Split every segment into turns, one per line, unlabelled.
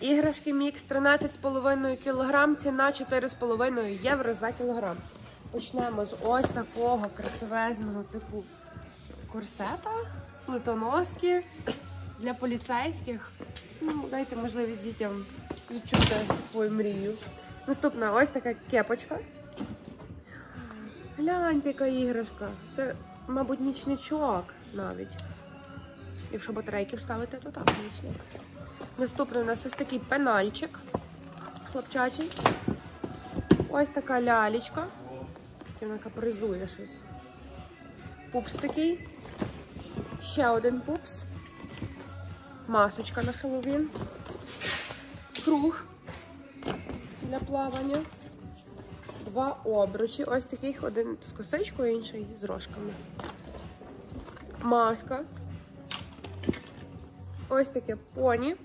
Іграшки мікс 13,5 кг, ціна 4,5 євро за кілограм. Почнемо з ось такого красивезного типу корсета, плитоноски для поліцейських. Ну, дайте можливість дітям відчути свою мрію. Наступна ось така кепочка. Гляньте, яка іграшка. Це, мабуть, нічничок навіть. Якщо батарейки вставити, то так, нічник. Наступний у нас ось такий пенальчик хлопчачий. Ось така лялечка. Вона капризує щось. Пупс такий. Ще один пупс. Масочка на Хеллоуін. Круг для плавання. Два обручі. Ось таких один з косичкою, інший з рожками. Маска. Ось таке поні.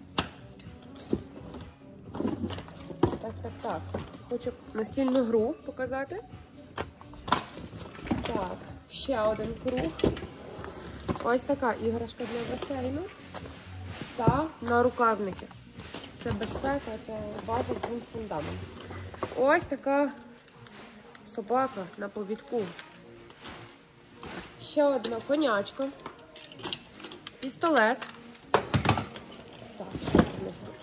Так. Хочу настільну гру показати. Так, ще один круг. Ось така іграшка для басейну. Та нарукавники. Це безпека, це база з фундамент. Ось така собака на повідку. Ще одна конячка. Пістолет. Так, що це у нас тут?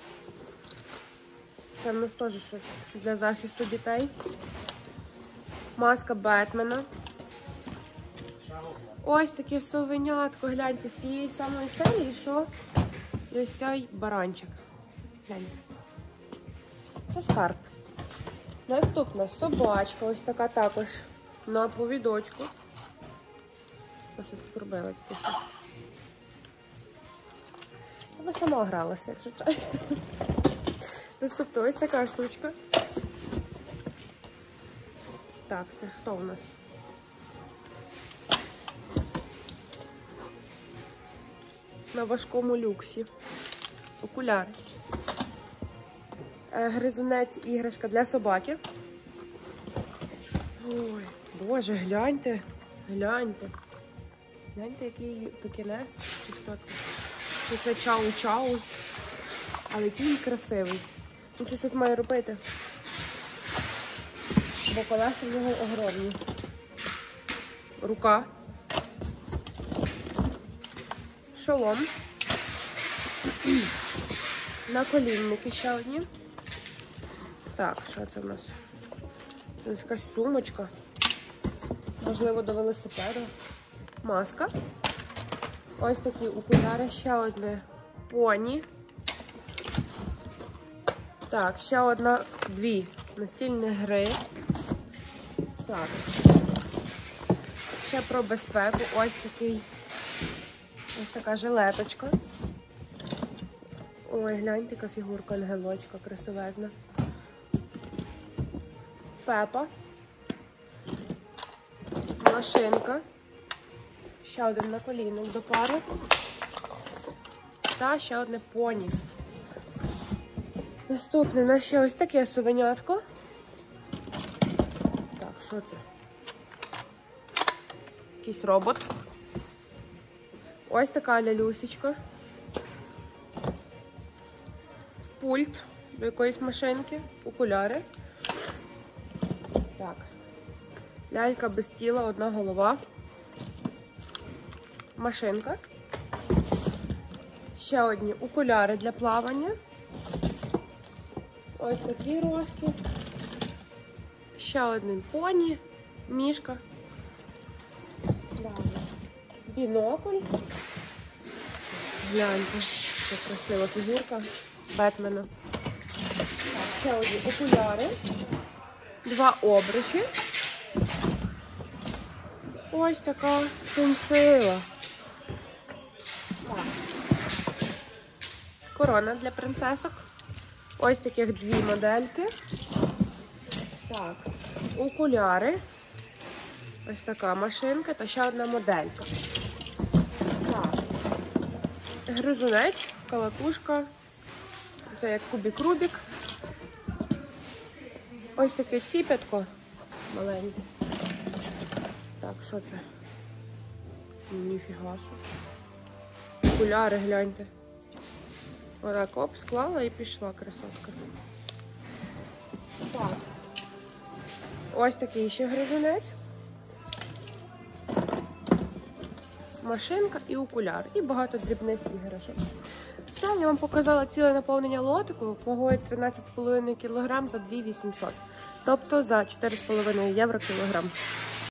Це в нас теж щось для захисту дітей. Маска Бетмена. Ось таке совенятко, гляньте, з тієї самої серії, що і ось цей баранчик. Гляньте. Це скарб. Наступна собачка, ось така також на повідочку. Я щось тут робила тільки що. Я би сама гралася, якщо чесно. Наступна ось така штучка. Так, це хто у нас? На важкому люксі. Окуляри. Е, Гризунець іграшка для собаки. Ой, боже, гляньте, гляньте. Гляньте, який пекінес, чи хто це? Чи це чау-чау. Але який красивий. Щось тут має робити. Бо колеса в нього огромні. Рука. Шолом. Наколінники ще одні. Так, що це в нас? Це якась сумочка. Можливо, до велосипеду. Маска. Ось такі окуляри, ще одне поні. Так, ще одна, дві настільні гри. Так. Ще про безпеку. Ось такий, ось така жилеточка. Ой, гляньте, яка фігурка ангелочка красивезна. Пепа. Машинка. Ще один наколінок до пари. Та ще одне поні. Наступне у нас ще ось таке совенятко. Так, що це? Якийсь робот. Ось така лялюсечка. Пульт до якоїсь машинки, окуляри. Так. Лялька без тіла, одна голова. Машинка. Ще одні окуляри для плавання. Ось такі рожки. Ще один поні, мішка. Далі. Бінокль. Гляньте, яка красива фігурка Бетмена. Так, ще одні окуляри. Два обручі. Ось така. Так. Корона для принцесок. Ось таких дві модельки. Так, окуляри. Ось така машинка та ще одна моделька. Так. Гризунець, калатушка. Це як кубік Рубік. Ось таке ціпятко маленьке. Так, що це? Ніфіга собі. Окуляри гляньте. Отак оп, склала і пішла красотка. Так. Ось такий ще гризунець. Машинка і окуляр. І багато дрібних іграшок. Все, я вам показала ціле наповнення лотику вагою 13,5 кг за 2800. Тобто за 4,5 євро кілограм.